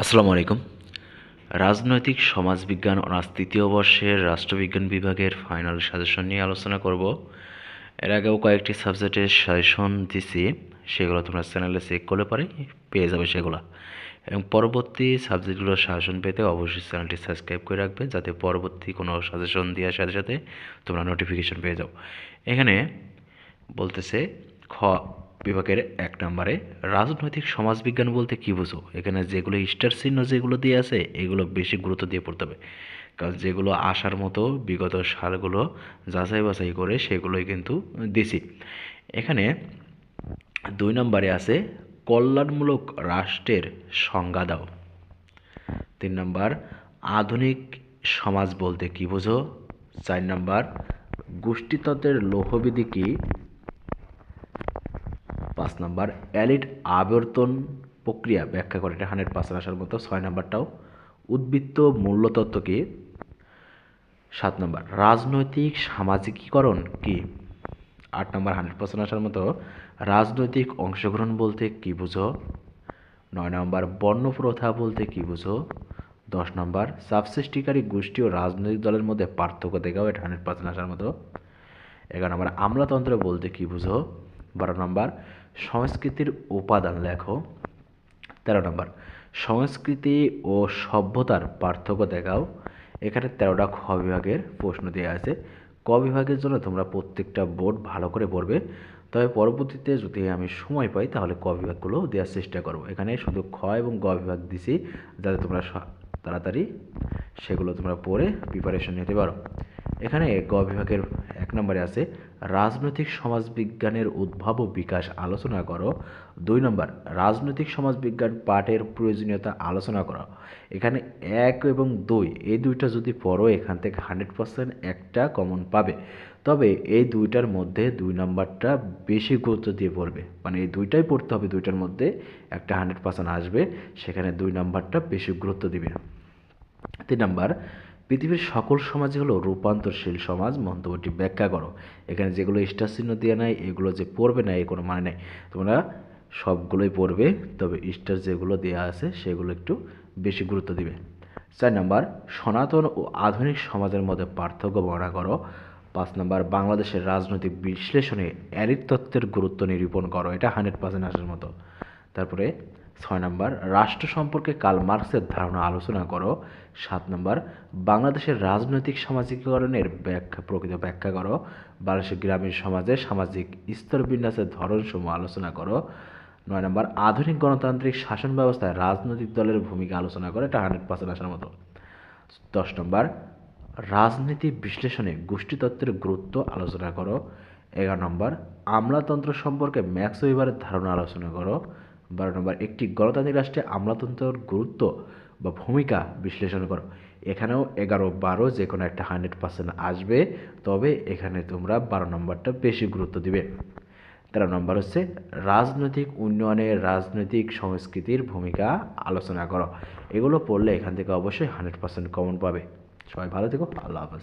আসসালামু আলাইকুম। রাজনৈতিক সমাজবিজ্ঞান অনার্স তৃতীয় বর্ষের রাষ্ট্রবিজ্ঞান বিভাগের ফাইনাল সাজেশন নিয়ে আলোচনা করব। এর আগেও কয়েকটি সাবজেক্টের সাজেশন দিছি, সেগুলো তোমরা চ্যানেলে চেক করলে পারে, পেয়ে যাবে সেগুলো। এবং পরবর্তী সাবজেক্টগুলোর সাজেশন পেতে অবশ্যই চ্যানেলটি সাবস্ক্রাইব করে রাখবে, যাতে পরবর্তী কোনো সাজেশন দেওয়ার সাথে সাথে তোমরা নোটিফিকেশন পেয়ে যাও। এখানে বলতেছে, খ বিভাগের এক নম্বরে, রাজনৈতিক সমাজবিজ্ঞান বলতে কী বুঝো? এখানে যেগুলো স্টার চিহ্ন যেগুলো দিয়ে আছে, এগুলো বেশি গুরুত্ব দিয়ে পড়তে হবে। কারণ যেগুলো আসার মতো বিগত সালগুলো যাচাই বাছাই করে সেগুলোই কিন্তু দিছি। এখানে দুই নম্বরে আছে, কল্যাণমূলক রাষ্ট্রের সংজ্ঞা দাও। তিন নম্বর, আধুনিক সমাজ বলতে কী বোঝো? চার নম্বর গোষ্ঠীতত্ত্বের লৌহবিধি কী? পাঁচ নাম্বার, অ্যালিড আবর্তন প্রক্রিয়া ব্যাখ্যা করে। এটা হান্ড্রেড পার্সেন্ট আসার মতো, ছয় নাম্বারটাও। উদ্বৃত্ত মূল্যতত্ত্ব কি সাত নম্বর, রাজনৈতিক সামাজিকীকরণ কি? আট নম্বর, হান্ড্রেড পার্সেন্ট আসার মতো। রাজনৈতিক অংশগ্রহণ বলতে কি বুঝো? নয় নম্বর, বর্ণপ্রথা বলতে কি বুঝো? দশ নম্বর, সাবসৃষ্টিকারী গোষ্ঠী ও রাজনৈতিক দলের মধ্যে পার্থক্য দেখাও, এটা হান্ড্রেড পার্সেন্ট আসার মতো। এগারো নম্বর, আমলাতন্ত্র বলতে কি বুঝো? বারো নম্বর সংস্কৃতির উপাদান লেখো। তেরো নম্বর, সংস্কৃতি ও সভ্যতার পার্থক্য দেখাও। এখানে তেরোটা খ বিভাগের প্রশ্ন দেওয়া আছে। ক বিভাগের জন্য তোমরা প্রত্যেকটা বোর্ড ভালো করে পড়বে। তবে পরবর্তীতে যদি আমি সময় পাই, তাহলে ক বিভাগগুলো দেওয়ার চেষ্টা করব। এখানে শুধু খ এবং গ বিভাগ দিছি, যাতে তোমরা তাড়াতাড়ি সেগুলো তোমরা পড়ে প্রিপারেশন নিতে পারো। এখানে গ বিভাগের এক নম্বরে আছে, রাজনৈতিক সমাজবিজ্ঞানের উদ্ভাব ও বিকাশ আলোচনা করো। দুই নম্বর, রাজনৈতিক সমাজবিজ্ঞান পাঠের প্রয়োজনীয়তা আলোচনা করো। এখানে এক এবং দুই, এই দুইটা যদি পড়ো, এখান থেকে হান্ড্রেড পার্সেন্ট একটা কমন পাবে। তবে এই দুইটার মধ্যে দুই নম্বরটা বেশি গুরুত্ব দিয়ে পড়বে। মানে এই দুইটাই পড়তে হবে, দুইটার মধ্যে একটা হান্ড্রেড পার্সেন্ট আসবে, সেখানে দুই নাম্বারটা বেশি গুরুত্ব দিবে। তিন নাম্বার পৃথিবীর সকল সমাজই হলো রূপান্তরশীল সমাজ, মন্তব্যটি ব্যাখ্যা করো। এখানে যেগুলো স্টার চিহ্ন দেওয়া নাই, এগুলো যে পড়বে না এই কোনো মানে নেই। তোমরা সবগুলোই পড়বে, তবে স্টার যেগুলো দেওয়া আছে, সেগুলো একটু বেশি গুরুত্ব দিবে। চার নাম্বার, সনাতন ও আধুনিক সমাজের মধ্যে পার্থক্য বর্ণনা করো। পাঁচ নাম্বার, বাংলাদেশের রাজনৈতিক বিশ্লেষণে অ্যারিক তত্ত্বের গুরুত্ব নিরূপণ করো। এটা হান্ড্রেড পার্সেন্ট আসার মতো। তারপরে ছয় নম্বর, রাষ্ট্র সম্পর্কে কাল মার্কসের ধারণা আলোচনা করো। সাত নম্বর, বাংলাদেশের রাজনৈতিক সামাজিকীকরণের ব্যাখ্যা, প্রকৃত ব্যাখ্যা করো। বাংলাদেশের গ্রামীণ সমাজে সামাজিক স্তর বিন্যাসের ধরনসমূহ আলোচনা করো। নয় নম্বর, আধুনিক গণতান্ত্রিক শাসন ব্যবস্থায় রাজনৈতিক দলের ভূমিকা আলোচনা করো। এটা হান্ড্রেড পার্সেন্ট আসার মতো। দশ নম্বর, রাজনীতি বিশ্লেষণে গোষ্ঠীতত্ত্বের গুরুত্ব আলোচনা করো। এগারো নম্বর, আমলাতন্ত্র সম্পর্কে ম্যাক্স ওয়েবারের ধারণা আলোচনা করো। বারো নম্বর, একটি গণতান্ত্রিক রাষ্ট্রে আমলাতন্ত্রের গুরুত্ব বা ভূমিকা বিশ্লেষণ করো। এখানেও এগারো বারো যে কোনো একটা হান্ড্রেড পার্সেন্ট আসবে, তবে এখানে তোমরা বারো নম্বরটা বেশি গুরুত্ব দিবে। তেরো নম্বর হচ্ছে রাজনৈতিক উন্নয়নে রাজনৈতিক সংস্কৃতির ভূমিকা আলোচনা করো। এগুলো পড়লে এখান থেকে অবশ্যই হান্ড্রেড পার্সেন্ট কমন পাবে। সবাই ভালো থেকো, আল্লাহ হাফেজ।